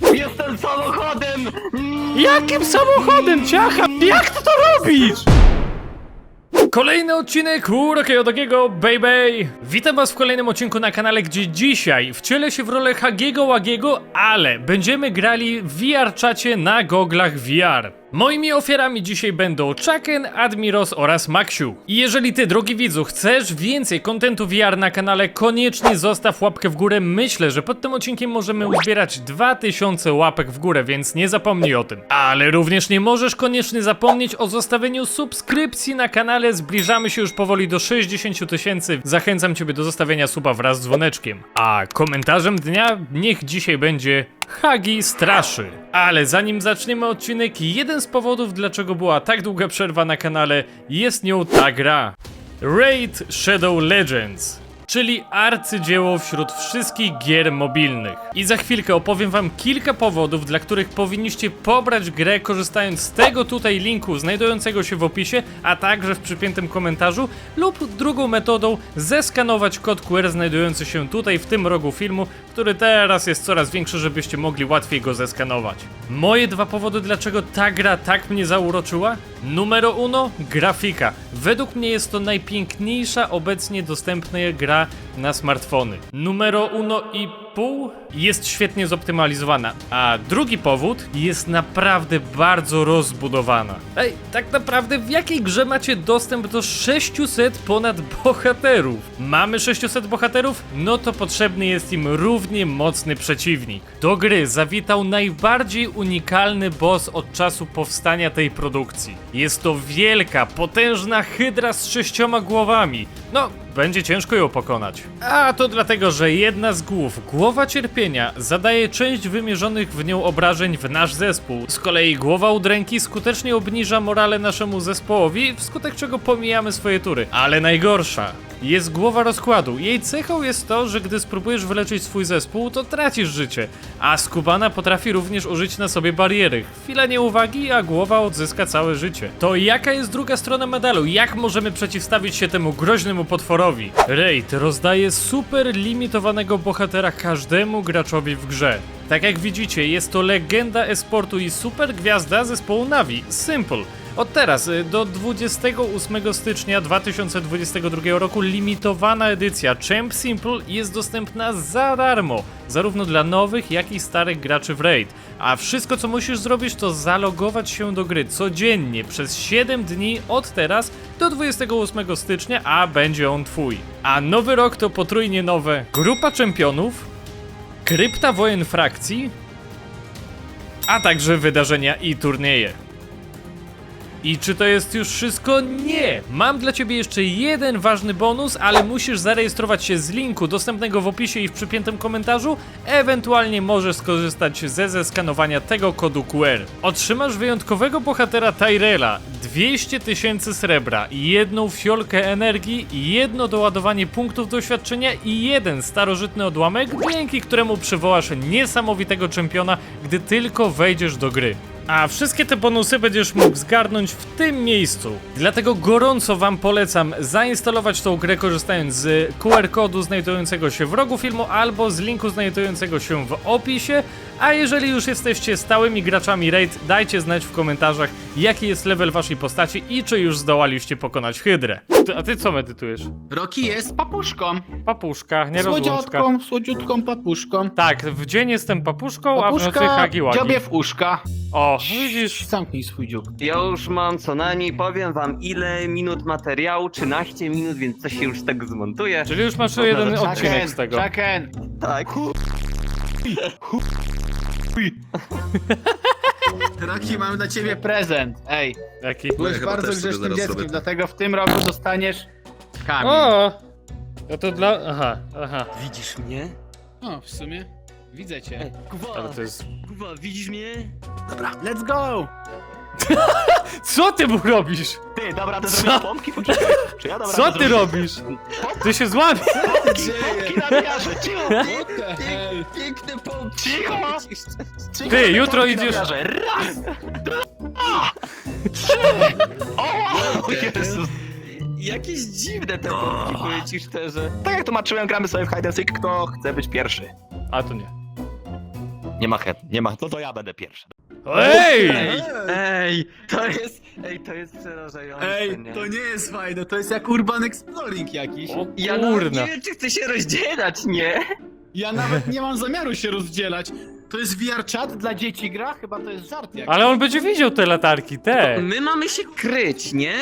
Jestem samochodem! Jakim samochodem, ciacha? Jak ty to robisz? Kolejny odcinek Urokiego Dogiego, baby! Witam was w kolejnym odcinku na kanale, gdzie dzisiaj wcielę się w rolę Hagiego Łagiego, ale będziemy grali w VR-czacie na goglach VR. Moimi ofiarami dzisiaj będą Chucken, Admiros oraz Maxiu. I jeżeli ty, drogi widzu, chcesz więcej kontentu VR na kanale, koniecznie zostaw łapkę w górę. Myślę, że pod tym odcinkiem możemy uzbierać 2000 łapek w górę, więc nie zapomnij o tym. Ale również nie możesz koniecznie zapomnieć o zostawieniu subskrypcji na kanale. Zbliżamy się już powoli do 60 000 tysięcy. Zachęcam ciebie do zostawienia suba wraz z dzwoneczkiem. A komentarzem dnia niech dzisiaj będzie Hagi straszy. Ale zanim zaczniemy odcinek, jeden z powodów, dlaczego była tak długa przerwa na kanale, jest nią ta gra. Raid Shadow Legends. Czyli arcydzieło wśród wszystkich gier mobilnych. I za chwilkę opowiem wam kilka powodów, dla których powinniście pobrać grę korzystając z tego tutaj linku znajdującego się w opisie, a także w przypiętym komentarzu, lub drugą metodą zeskanować kod QR znajdujący się tutaj w tym rogu filmu, który teraz jest coraz większy, żebyście mogli łatwiej go zeskanować. Moje dwa powody, dlaczego ta gra tak mnie zauroczyła? Numero uno, grafika. Według mnie jest to najpiękniejsza obecnie dostępna gra 감사합니다. Na smartfony. Numero uno i pół jest świetnie zoptymalizowana, a drugi powód jest naprawdę bardzo rozbudowana. Ej, tak naprawdę w jakiej grze macie dostęp do 600 ponad bohaterów? Mamy 600 bohaterów? No to potrzebny jest im równie mocny przeciwnik. Do gry zawitał najbardziej unikalny boss od czasu powstania tej produkcji. Jest to wielka, potężna hydra z sześcioma głowami. No, będzie ciężko ją pokonać. A to dlatego, że jedna z głów, głowa cierpienia, zadaje część wymierzonych w nią obrażeń w nasz zespół. Z kolei głowa udręki skutecznie obniża morale naszemu zespołowi, wskutek czego pomijamy swoje tury. Ale najgorsza. Jest głowa rozkładu. Jej cechą jest to, że gdy spróbujesz wyleczyć swój zespół, to tracisz życie. A skubana potrafi również użyć na sobie bariery. Chwila nieuwagi, a głowa odzyska całe życie. To jaka jest druga strona medalu? Jak możemy przeciwstawić się temu groźnemu potworowi? Raid rozdaje super limitowanego bohatera każdemu graczowi w grze. Tak jak widzicie, jest to legenda esportu i super gwiazda zespołu Navi. Simple. Od teraz y, do 28 stycznia 2022 roku limitowana edycja Champ Simple jest dostępna za darmo, zarówno dla nowych, jak i starych graczy w Raid. A wszystko co musisz zrobić to zalogować się do gry codziennie przez 7 dni od teraz do 28 stycznia, a będzie on twój. A nowy rok to potrójnie nowe Grupa Czempionów, Krypta Wojen Frakcji, a także wydarzenia i turnieje. I czy to jest już wszystko? Nie! Mam dla ciebie jeszcze jeden ważny bonus, ale musisz zarejestrować się z linku dostępnego w opisie i w przypiętym komentarzu. Ewentualnie możesz skorzystać ze zeskanowania tego kodu QR. Otrzymasz wyjątkowego bohatera Tyrella, 200 tysięcy srebra, jedną fiolkę energii, jedno doładowanie punktów doświadczenia i jeden starożytny odłamek, dzięki któremu przywołasz niesamowitego czempiona, gdy tylko wejdziesz do gry. A wszystkie te bonusy będziesz mógł zgarnąć w tym miejscu. Dlatego gorąco Wam polecam zainstalować tą grę korzystając z QR kodu znajdującego się w rogu filmu albo z linku znajdującego się w opisie. A jeżeli już jesteście stałymi graczami Raid, dajcie znać w komentarzach jaki jest level Waszej postaci i czy już zdołaliście pokonać Hydrę. Ty, a Ty co medytujesz? Roki jest papuszką. Papuszka, nie rozłączka. Słodziutką, słodziutką papuszką. Tak, w dzień jestem papuszką, a w nocy Papuszka hagiłagi. dziobie w uszka. O, widzisz? Zamknij swój dziób. Ja już mam co najmniej, powiem wam ile minut materiału, 13 minut, więc coś się już z tego zmontuje. Czyli już masz jeden odcinek z tego. Chucken. Tak. Roki, mam dla ciebie prezent. Ej, Jaki? byłeś chyba bardzo też sobie grzecznym zaraz dzieckiem, zrobię. dlatego w tym roku dostaniesz kamień. O! No to dla... Aha, aha. Widzisz mnie? O, w sumie widzę cię. Ale Kuwa, to jest... Kuwa, widzisz mnie? Let's go! Co ty mu robisz? Ty, dobra, to Co? zrobię pompki, poczekaj. Czy ja dobra Co ty robisz? Ty się złamie! Pompki nawijarzę, cicho! What the hell? Piękne pompki! Cicho! Cicho, Ty, jutro pompki idziesz-. Raz! Dwa! Trzy! O, Jezus! Jakieś dziwne te pompki, powiem ci szczerze. Tak jak tłumaczyłem, gramy sobie w hide and seek, kto chce być pierwszy. A to nie. Nie ma chęt, nie ma, no to ja będę pierwszy. Ej! Ej, to jest, ej, to jest przerażające, Ej, nie? to nie jest fajne, to jest jak Urban Exploring jakiś. O Ja nawet kurna. nie wiem, czy chcę się rozdzielać, nie? Ja nawet nie mam zamiaru się rozdzielać. To jest VR chat dla dzieci gra? Chyba to jest żart jakiś. Ale on będzie widział te latarki, te. My mamy się kryć, nie?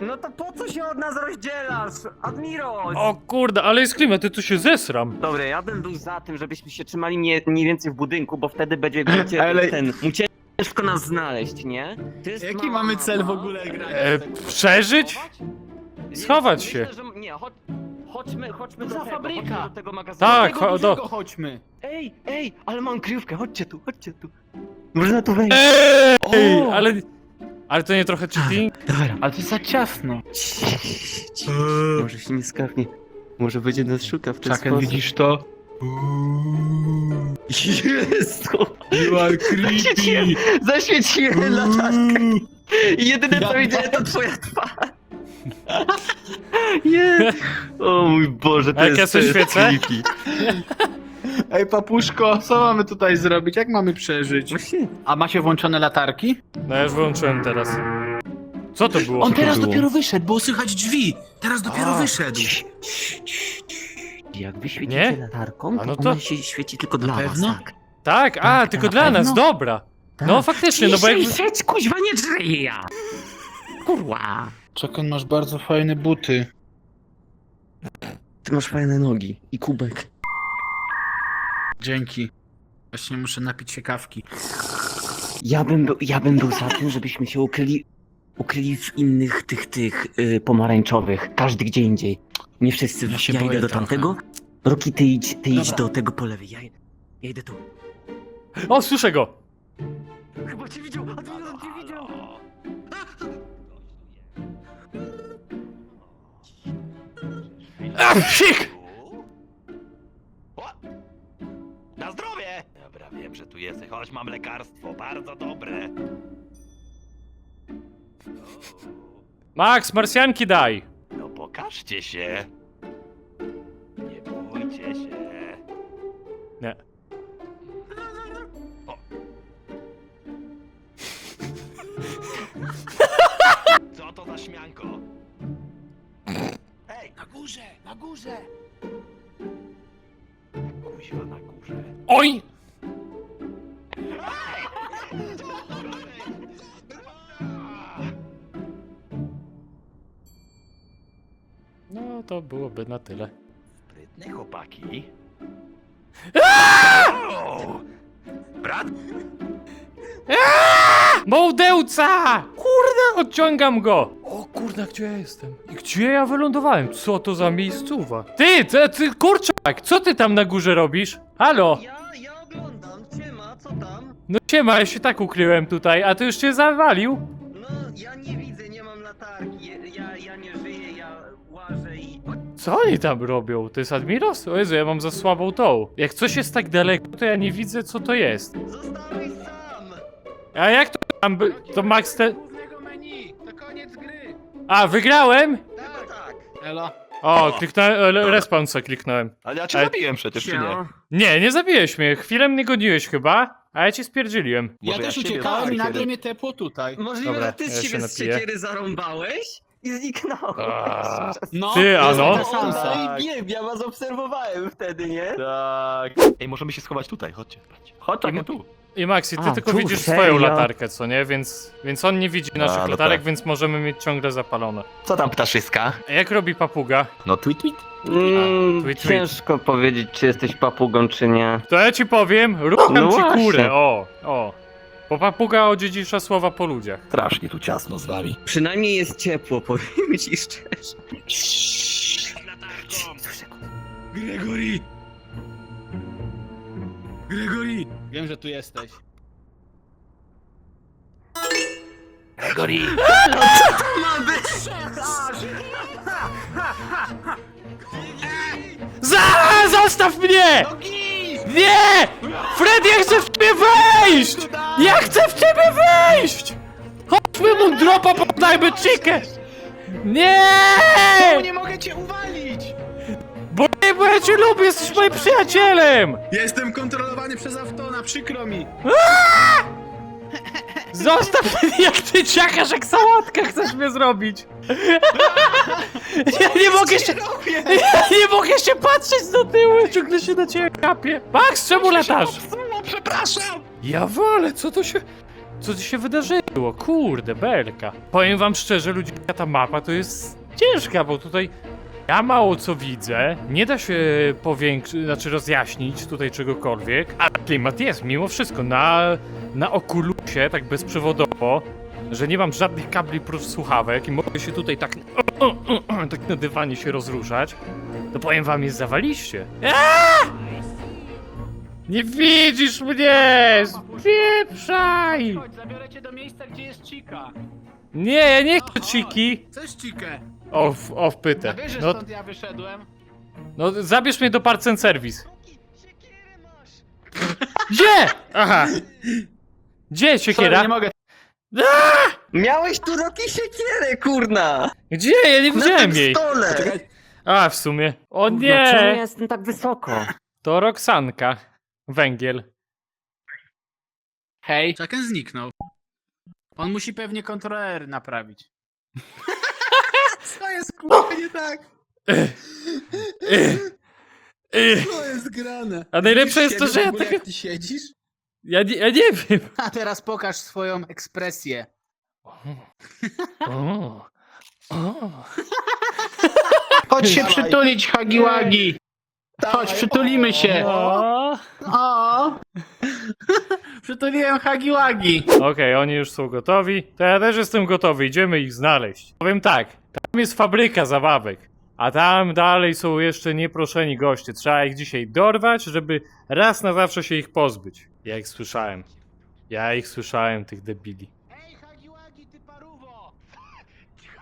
No to po co się od nas rozdzielasz? Admiros! O kurde, ale jest klimat, ty tu się zesram. Dobra, ja bym był za tym, żebyśmy się trzymali mniej, mniej więcej w budynku, bo wtedy będzie, będzie Ale- ten, mu ciężko nas znaleźć, nie? To jest Jaki mamy cel w ogóle grania? E, przeżyć? Schować się. Myślę, że, nie, chodź, chodźmy, chodźmy do Za tego, fabryka. chodźmy do tego magazynu. Tak, Tego cho- dużego do- chodźmy. Ej, ej, ale mam kryjówkę, chodźcie tu, chodźcie tu. Można tu wejść. Ej, O! ale... Ale to nie trochę cheating? Dobra, Ale to jest za ciasno. może się nie skapnie. Może będzie nas szukał w ten Czekaj, sposób. widzisz to? Jezu! You are Zaświeciłem, zaświeciłem latarkę. I jedyne co Ja- widziałem to twoja twarz. Nie. O mój Boże, to A jak jest ja to sobie jest świecę? creepy. Ej, papuszko, co mamy tutaj zrobić? Jak mamy przeżyć? Właśnie. A macie włączone latarki? No ja już wyłączyłem teraz. Co to było? On teraz było? dopiero wyszedł, było słychać drzwi. Teraz dopiero A. wyszedł. Jak wy świecicie Nie? latarką, to, no to- ona się świeci tylko dla was, pewno? tak. Tak, a, Tak, tylko na dla nas, pewno? dobra. No faktycznie, no bo jakby... siedź, kuźwa, nie drzyj ja. Kurwa. Czekaj, masz bardzo fajne buty. Ty masz fajne nogi i kubek. Dzięki. Właśnie muszę napić się kawki. Ja bym, był, ja bym był za tym, żebyśmy się ukryli, ukryli w innych tych, tych y, pomarańczowych. Każdy gdzie indziej. Nie wszyscy. Ja Ja, się idę do trochę. tamtego. Roki, ty idź, ty idź Dobra. do tego po lewej. Ja, ja idę tu. O, słyszę go! Chyba cię widział, a cię widział. A, psik! Tu jesteś. Chodź, mam lekarstwo, bardzo dobre. Max, marsjanki daj! No pokażcie się. To byłoby na tyle. Sprytne chłopaki. O! Brat, Mołdełca! Kurde, odciągam go! O kurde, gdzie ja jestem? I gdzie ja wylądowałem? Co to za miejscowa? Ty, ty, ty, kurczak, co ty tam na górze robisz? Halo? Ja, ja oglądam. Ciema, co tam? No siema, ja się tak ukryłem tutaj, a ty już cię zawalił? No, ja nie widzę, Co oni tam robią? To jest Admiros? O Jezu, ja mam za słabą tą. Jak coś jest tak daleko, to ja nie widzę, co to jest. Zostałeś sam! A jak to tam by... To Max te... Głównego menu, to koniec gry. A, wygrałem? Tak, tak. Elo. O, kliknąłem, e, respawn se kliknąłem. ale ja cię Ale- zabiłem przecież, czy nie? Nie, nie zabiłeś mnie, chwilę mnie goniłeś chyba, a ja cię spierdzieliłem. Ja też uciekałem i nagle kiedy- mnie tepło tutaj. Możliwe, Dobra, że ty ja z się siebie z napiję. siekiery zarąbałeś i zniknąłeś. A. No, Ty, jest ano? taka szansa. Tak. Ja was obserwowałem wtedy, nie? Tak. Ej, możemy się schować tutaj, chodźcie. chodźcie. Chodź, Tak, tu. I Maxi, ty A, tylko tu, widzisz serio? swoją latarkę, co nie? Więc, więc on nie widzi naszych no latarek, tak. więc możemy mieć ciągle zapalone. Co tam ptaszyska? A jak robi papuga? No tweet tweet. Mm, tweet, tweet. ciężko powiedzieć, czy jesteś papugą, czy nie. To ja ci powiem, rucham No ci właśnie. kurę, o, o. Bo papuga odziedzicza słowa po ludziach. Strasznie tu ciasno z wami. Przynajmniej jest ciepło, powiem ci szczerze. Gregory! Gregory! Wiem, że tu jesteś. Gregory! Za, zostaw mnie! Nie! Fred, ja chcę w ciebie wejść! Ja chcę w ciebie wejść! Chodźmy mu dropa, podajmy chikę! Nie! nie mogę cię uwalić! Bo nie, bo ja cię lubię, jesteś moim przyjacielem! Jestem kontrolowany przez Aftona, przykro mi. Zostaw mnie, jak ty ciakasz, jak sałatkę chcesz mnie zrobić! Ja nie mogę się... Ja nie mogę się patrzeć do tyłu, ciągle się na ciebie kapię. Max, czemu latasz? Przepraszam! Ja wolę, co to się... Co tu się wydarzyło? Kurde, belka. Powiem wam szczerze, ludzie, ta mapa to jest ciężka, bo tutaj ja mało co widzę. Nie da się powiększyć, znaczy rozjaśnić tutaj czegokolwiek, a klimat jest mimo wszystko na, na okulusie, tak bezprzewodowo, że nie mam żadnych kabli prócz słuchawek i mogę się tutaj tak, tak na dywanie się rozruszać. To powiem wam, jest zawaliście. Nie widzisz mnie! Spieprzaj! Chodź, zabiorę cię do miejsca, gdzie jest Chica. Nie, ja nie chcę ciki. Chcesz Chikę? O, w- o w A wiesz, że No, stąd ja wyszedłem? no zabierz mnie do Parts and Service. Gdzie? Aha. Gdzie Sorry, siekiera? nie mogę. Miałeś tu roki siekierę, kurna! Gdzie? Ja nie Na widziałem tym jej. stole! A, w sumie. O Kurna, Czemu ja nie! jestem tak wysoko? To Roxanka. Węgiel. Hej. Chucken zniknął. On musi pewnie kontroler naprawić. Jest kurwa nie tak? Ych. Co jest grane? A najlepsze jest to, że ja tak... Jak ty siedzisz? Ja nie, ja nie wiem. A teraz pokaż swoją ekspresję. O. O. Chodź się przytulić, Hagiłagi. Chodź, przytulimy się. O. O! Przytuliłem Hagiłagi. Okej, oni już są gotowi. To ja też jestem gotowy, idziemy ich znaleźć. Powiem tak, jest fabryka zabawek, a tam dalej są jeszcze nieproszeni goście. Trzeba ich dzisiaj dorwać, żeby raz na zawsze się ich pozbyć. Ja ich słyszałem. Ja ich słyszałem, tych debili. Ej, Hagiłagi, ty paruwo!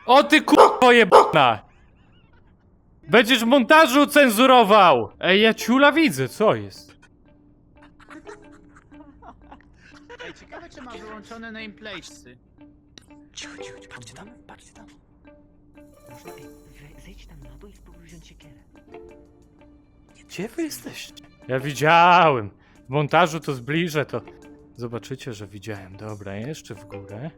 O ty kurwo jebana! Będziesz w montażu cenzurował! Ej, ja ciula widzę, co jest? Ej, ciekawe czy ma wyłączone nameplatesy. Cicho, cicho, cicho, patrzcie tam, patrzcie tam. Można, ej, we- zejdź tam na dół i spróbuj wziąć siekierę. Gdzie wy jesteście? Ja widziałem. W montażu to zbliżę, to zobaczycie, że widziałem. Dobra, jeszcze w górę.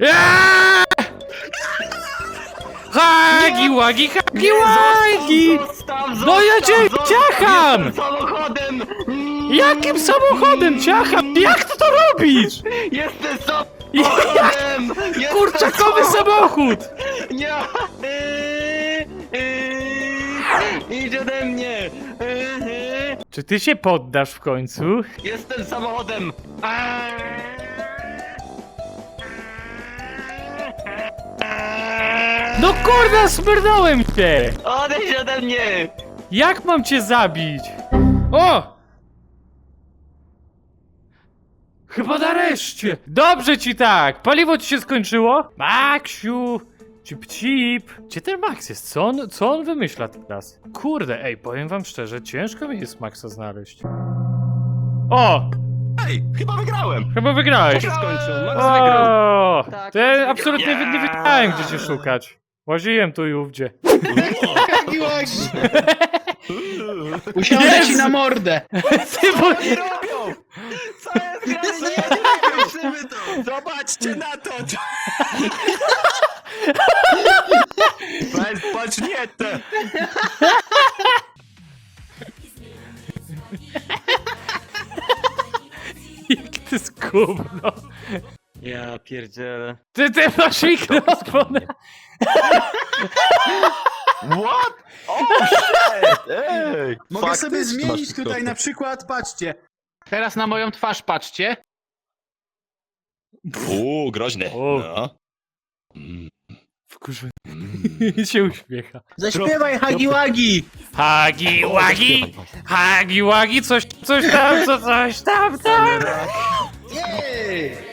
Eee! Hagi, łagi, hagi, łagi! Zostaw, No ja cię zostaw, ciacham! Jestem samochodem! Jakim samochodem ciacham? Robisz? Jestem samochodem! Jestem Kurczakowy samochód! Nie! Eee, eee, Idź ode mnie! Eee, Czy ty się poddasz w końcu? Jestem samochodem! No kurwa, smyrnąłem cię! Odejdź ode mnie! Jak mam cię zabić? O! Chyba nareszcie! Dobrze ci tak! Paliwo ci się skończyło? Maksiu! Cip cip! Gdzie ten Max jest? Co on, co on wymyśla teraz? Kurde, ej, powiem wam szczerze, ciężko mi jest Maxa znaleźć. O! Ej, chyba wygrałem! Chyba wygrałeś! się skończył, Max wygrał! O! Tak, wygrał. absolutnie nie wiedziałem, gdzie cię szukać. Łaziłem tu i ówdzie. Hagiłagi! Usiądę ci na mordę. Ty, bo... Robią! To! Zobaczcie na to! Patrz, patrz, nie te! Jak ty jest gówno. Ja pierdzielę. Ty, ty masz mikrofon! What? Oh shit! Ej! Mogę sobie zmienić tutaj na przykład, patrzcie. Teraz na moją twarz patrzcie. Uuu, groźne. O. No. Mm, Wkurzony mm. się uśmiecha. Zaśpiewaj Hagiłagi! Hagi łagi! Hagi łagi, coś, coś tam, co, coś tam, tam! Jej!